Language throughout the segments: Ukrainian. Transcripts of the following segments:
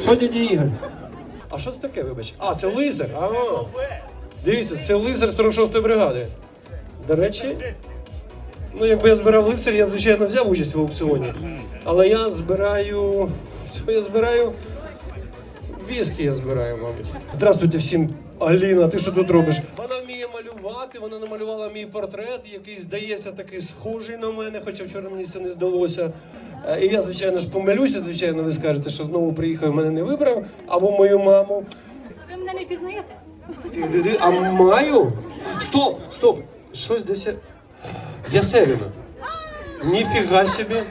Що дяді Ігор? А що це таке, вибач? А, це лизер. А, дивіться, це лизер 46-ї бригади. До речі, ну якби я збирав лицар, я звичайно взяв участь в аукціоні. Але я збираю. Що я збираю? Віскі я збираю, мабуть. Здравствуйте всім. Аліна, ти що тут робиш? Вона вміє малювати, вона намалювала мій портрет, який здається такий схожий на мене, хоча вчора мені це не здалося. Е, І я, звичайно ж, помилюся, звичайно, ви скажете, що знову приїхав і мене не вибрав, або мою маму. Ви мене не ти- А маю? Стоп, стоп! Щось десь. я- Ясевіна. Ніфіга собі.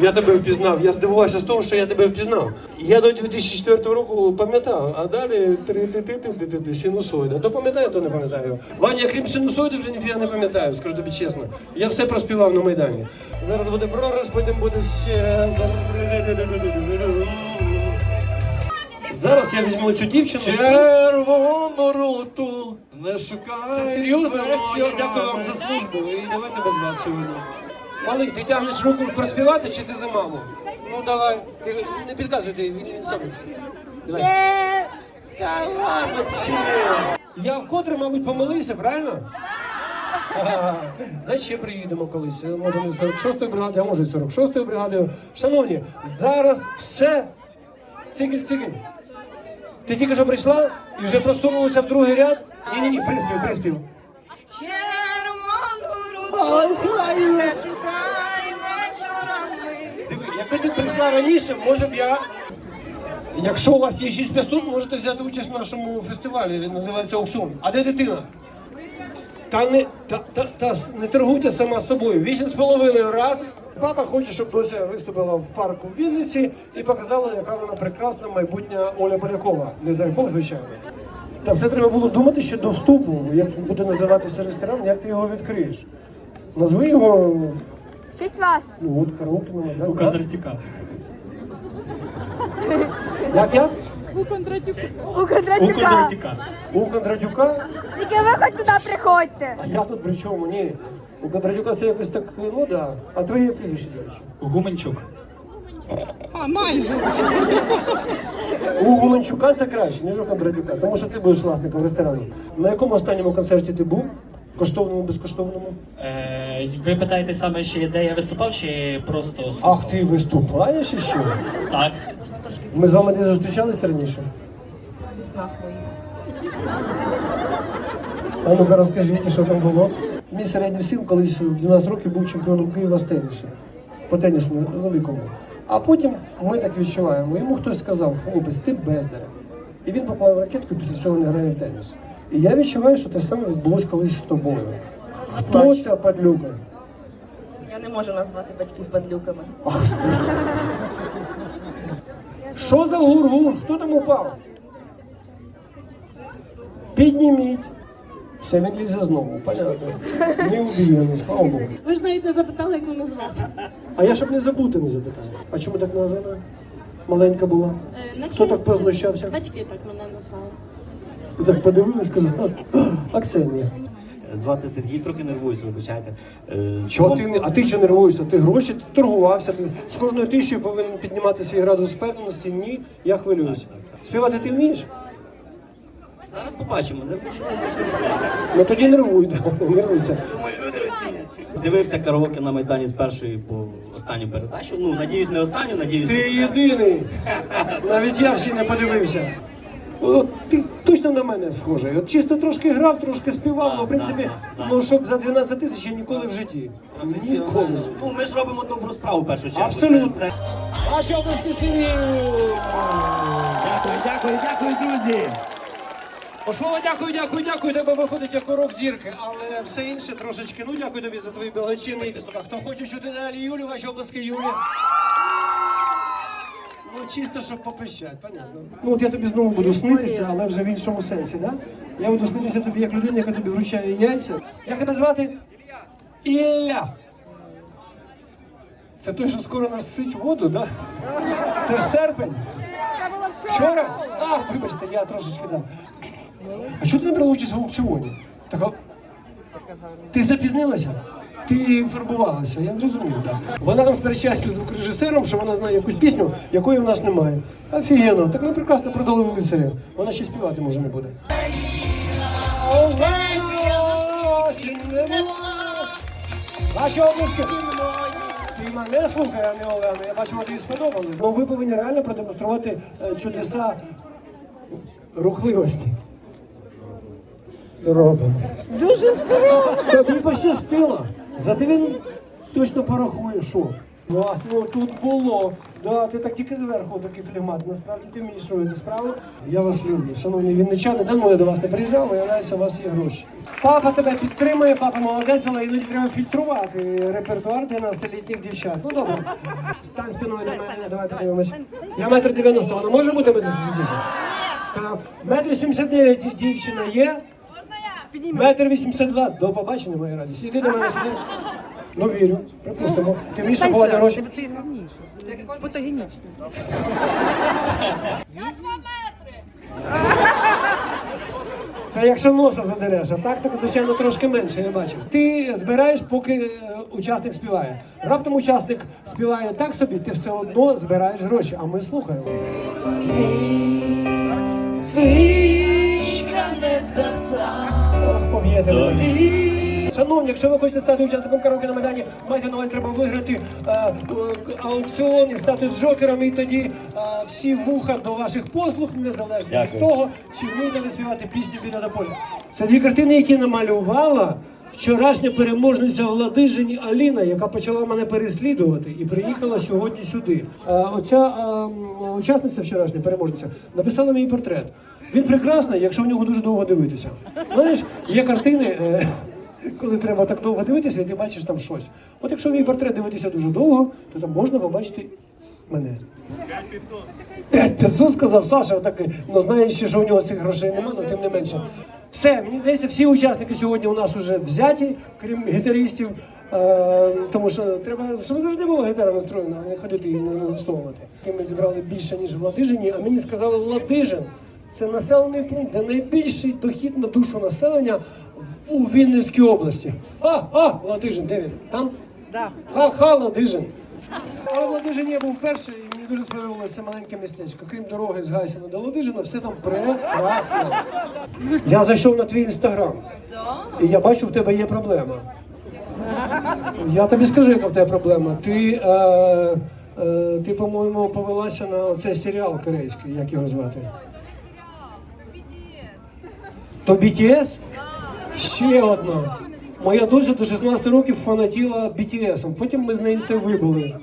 Я тебе впізнав. Я здивувався з того, що я тебе впізнав. Я до 2004 року пам'ятав, а далі три ти ти ти ти ти ти синусоїда. То пам'ятаю, то не пам'ятаю. Ваня, крім синусоїди, вже ніфіга не пам'ятаю, скажу тобі чесно. Я все проспівав на Майдані. Зараз буде прораз, потім буде ще. Зараз я візьму цю дівчину. Червону руту не шукай. Це серйозно? Дякую вам за службу. І давайте без вас сьогодні. Малий, ти тягнеш руку проспівати чи ти за маму? Ну давай. Ти не підказуй, ти він сам. Давай. Та ладно, чи. Я вкотре, мабуть, помилився, правильно? Ага. Значить, ще приїдемо колись. Може не з 46-ї бригади, а може і 46-ї бригади. Шановні, зараз все. Цигель, цигель. Ти тільки що прийшла і вже просунулася в другий ряд? Ні-ні-ні, приспів, приспів. червону руду прийшла раніше, може б я. Якщо у вас є 6500, можете взяти участь в нашому фестивалі. Він називається аукціон. А де дитина? Та не та, та, та не торгуйте сама собою. Вісім з половиною раз. Папа хоче, щоб дося виступила в парку в Вінниці і показала, яка вона прекрасна майбутня Оля Полякова. Не дай Бог, звичайно. Та це треба було думати ще до вступу, як буде називатися ресторан, як ти його відкриєш. Назви його Честь вас. ну, от караоке на Майдані. У Кондратюка. Як як? У У Кондратюка. Кондратюка. У Кондратюка? Тільки ви хоч туди приходьте. А я тут при чому? Ні. У Кондратюка це якось так, ну да. А твоє прізвище, до речі? Гуменчук. А, майже. У Гуменчука це краще, ніж у Кондратюка, тому що ти будеш власником ресторану. На якому останньому концерті ти був? Коштовному, безкоштовному? Е, ви питаєте саме, ще де я виступав, чи просто слухав? Ах, ти виступаєш іще? Так. Ми з вами не зустрічалися раніше? В снах моїх. А ну-ка розкажіть, що там було. Мій середній син колись в 12 років був чемпіоном Києва з тенісу. По тенісу великому. А потім ми так відчуваємо. Йому хтось сказав, хлопець, ти бездар. І він поклав ракетку, після цього не грає в теніс. І я відчуваю, що те саме відбулося колись з тобою. Хто ця падлюка? Я не можу назвати батьків падлюками. Ах. Що за гургур? Хто там упав? Підніміть. Все, він лізе знову, понятно. Не убієний, слава Богу. Ви ж навіть не запитали, як мене звати. А я щоб не забути, не запитаю. А чому так названа? Маленька була. Е, на Хто так честь- познущався? Батьки так мене назвали. Так подивилися, сказали, «А, Аксенія. Звати Сергій, трохи нервуюся, вибачайте. Е, Чого ти? А ти чого нервуєшся? Ти гроші ти торгувався. Ти з кожною тисячою повинен піднімати свій градус впевненості. Ні, я хвилююсь. Співати ти вмієш? Зараз побачимо. Ну тоді нервуй, да, нервуйся. думаю, люди оцінять. Дивився караоке на Майдані з першої по останню передачу. Ну, надіюсь, не останню, надіюсь. Ти єдиний. Навіть я всі не подивився. Ти точно на мене схожий. От чисто трошки грав, трошки співав, але в принципі, ну щоб за 12 тисяч я ніколи в житті. Ніколи. професіонально. Ну, ми ж робимо добру справу в першу чергу. Абсолютно. Це, це... Ваші області сім'ї! Дякую, дякую, дякую, друзі. Пошлова, дякую, дякую, дякую. Тебе виходить як урок зірки, але все інше трошечки. Ну дякую тобі за твої благочинні. Хто хоче чути далі Юлю, ваші обласки Юлі. Ну, чисто, щоб попищать, понятно. Ну от я тобі знову буду снитися, але вже в іншому сенсі, да? Я буду снитися тобі як людина, яка тобі вручає яйця. Як тебе звати? Ілля. Це той, що скоро нас сить воду, да? Це ж серпень. Вчора. А, вибачте, я трошечки да. А чого ти не брала участь в аукціоні? Так. Ти запізнилася? Ти фарбувалася, я зрозумів. Так. Вона там сперечається з звукорежисером, що вона знає якусь пісню, якої в нас немає. Офігенно, так ми прекрасно продали лицаря. Вона ще співати може не буде. Ваші обласки. Ти мене слухай, а не Олену. Я бачу, тобі сподобалось. Ну ви повинні реально продемонструвати е, чудеса рухливості. Робимо. Дуже здорово. Тобі пощастило. Зате він точно порахує, що. Ну, а, ну тут було. Да, ти так тільки зверху такий флегмат. Насправді ти вмієш робити справу. Я вас люблю. Шановні вінничани, давно я до вас не приїжджав, виявляється, у вас є гроші. Папа тебе підтримує, папа молодець, але іноді треба фільтрувати репертуар 12-літніх дівчат. Ну добре. Стань спиною до мене, давайте подивимось. Я метр дев'яносто, вона може бути метр? Так. Метр сімдесят дев'ять дівчина є. Метр вісімдесят два. До побачення, моя радість. Іди до мене сюди. Ну вірю, припустимо. Ти вмієш рахувати гроші? Це якщо носа задереш, а так, так звичайно трошки менше, я бачив. Ти збираєш, поки е, учасник співає. Раптом учасник співає так собі, ти все одно збираєш гроші, а ми слухаємо. Свічка не згаса. Ох. Шановні, якщо ви хочете стати учасником караоке на Майдані, майте на увазі, треба виграти е, е, аукціон і стати джокером, і тоді е, всі вуха до ваших послуг, незалежно від того, чи вмієте ви співати пісню біля до поля. Це дві картини, які намалювала вчорашня переможниця Владижині Аліна, яка почала мене переслідувати і приїхала сьогодні сюди. Е, оця учасниця вчорашня переможниця написала мій портрет. Він прекрасний, якщо в нього дуже довго дивитися. Знаєш, є картини. е, коли треба так довго дивитися, і ти бачиш там щось. От якщо мій портрет дивитися дуже довго, то там можна побачити мене. 5500 сказав Саша, так, ну знаючи, що у нього цих грошей немає, але тим не менше. Все, мені здається, всі учасники сьогодні у нас вже взяті, крім гітаристів. Е, тому що треба, щоб завжди була гітара настроєна, а не ходити і не налаштовувати. Ми зібрали більше, ніж в Ладижині, а мені сказали Ладижин. Це населений пункт, де найбільший дохід на душу населення в- у Вінницькій області. А, а, Ладижин, де він? Там? Да. Ха-ха, Ладижин. А в Ладижині я був перший, і мені дуже сподобалося маленьке містечко. Крім дороги з Гайсина до Ладижина, все там прекрасно. Я зайшов на твій інстаграм. І я бачу, в тебе є проблема. Я тобі скажу, яка в тебе проблема. Ти, е, е, ти по-моєму, повелася на цей серіал корейський, як його звати? То BTS? Ще одна. Моя доця до 16 років фанатіла BTS. Потім ми з нею це вибили.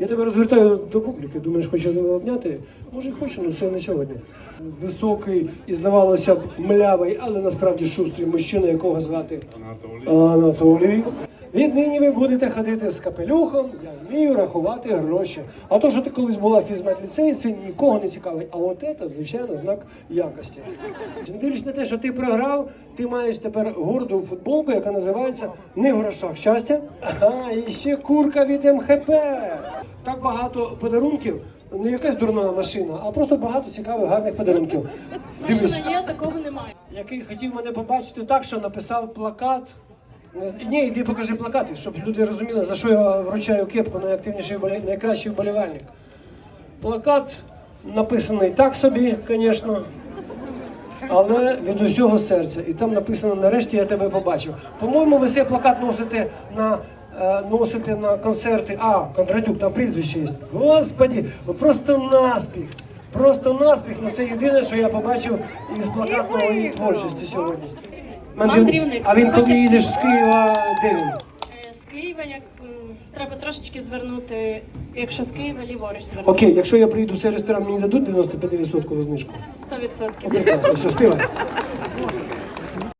Я тебе розвертаю до публіки, думаєш, хочу тебе обняти? Може, і хочу, але це не сьогодні. Високий і, здавалося б, млявий, але насправді шустрий мужчина, якого звати Анатолій. Анатолій. Віднині ви будете ходити з капелюхом, я вмію рахувати гроші. А то, що ти колись була в фізмат-ліцеї, це нікого не цікавить. А от це, звичайно, знак якості. Не дивлячись на те, що ти програв, ти маєш тепер горду футболку, яка називається не в грошах щастя, а і ще курка від МХП. Так багато подарунків, не якась дурна машина, а просто багато цікавих, гарних подарунків. Дивись, є, такого немає. який хотів мене побачити так, що написав плакат. Ні, йди покажи плакати, щоб люди розуміли, за що я вручаю кепку найактивніший найкращий вболівальник. Плакат написаний так собі, звісно, але від усього серця. І там написано Нарешті я тебе побачив. По-моєму, ви цей плакат носите на. е, Носите на концерти. А, Кондратюк, там прізвище є. Господі, ви просто наспіх. Просто наспіх. Ну це єдине, що я побачив із плакатної творчості сьогодні. Мандрівник. А він коли їдеш з Києва, де він? Е, З Києва як м, треба трошечки звернути, якщо з Києва ліворуч звернути. Окей, якщо я прийду в цей ресторан, мені дадуть 95% знижку. 100%. Прекрасно, все, співай.